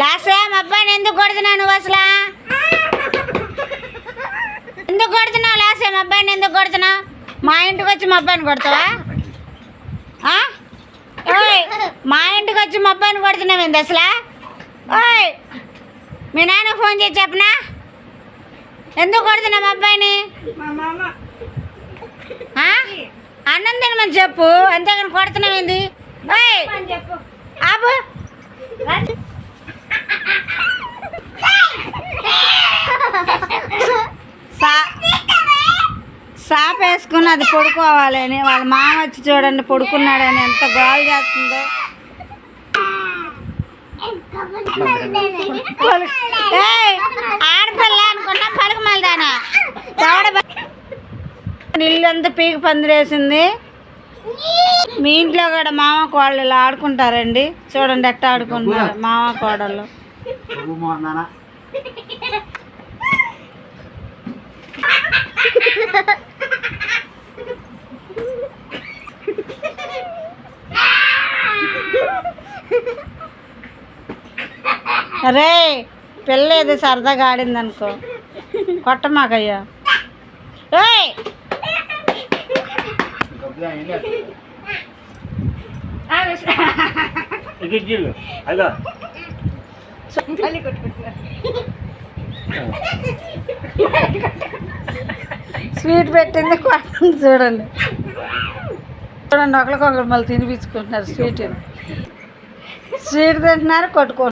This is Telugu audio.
లాసే మా అబ్బాయిని ఎందుకు కొడుతున్నావు నువ్వు అసలు? ఎందుకు కొడుతున్నావు లాసే మా అబ్బాయిని ఎందుకు కొడుతున్నావు? మా ఇంటికి వచ్చి మా అబ్బాయిని కొడతావా? ఓయ్ మా ఇంటికి వచ్చి మా అబ్బాయిని కొడుతున్నావు ఏంది అసలు? ఓయ్ మీ నాన్న ఫోన్ చేసి చెప్పనా? ఎందుకు కొడుతున్నావు మా అబ్బాయిని? అన్నం తినమని చెప్పు అంతేగాని కొడుతున్నావు ఏంది? ఓయ్ ఆపు. సాప్ వేసుకుని అది పడుకోవాలని వాళ్ళ మామ వచ్చి చూడండి పడుకున్నాడని ఎంత గోల్ చేస్తుందో. ఆడపిల్ల అనుకున్నా పలుకు మళ్ళదానా ఇల్లు అంతా పీకి పందిరేసింది మీ ఇంట్లో కూడా మామ కోడలు ఇలా ఆడుకుంటారండి. చూడండి ఎట్ట ఆడుకుంటారు మామ కోడలు అరే పిల్ల ఏదో సరదాగా ఆడింది అనుకో కొట్టమాకయ్యా. ఏయ్! స్వీట్ పెట్టింది కొట్టండి చూడండి. చూడండి ఒకరికొకరు మళ్ళీ తినిపించుకుంటున్నారు స్వీట్. స్వీట్ తింటున్నారు కొట్టుకుంటున్నారు.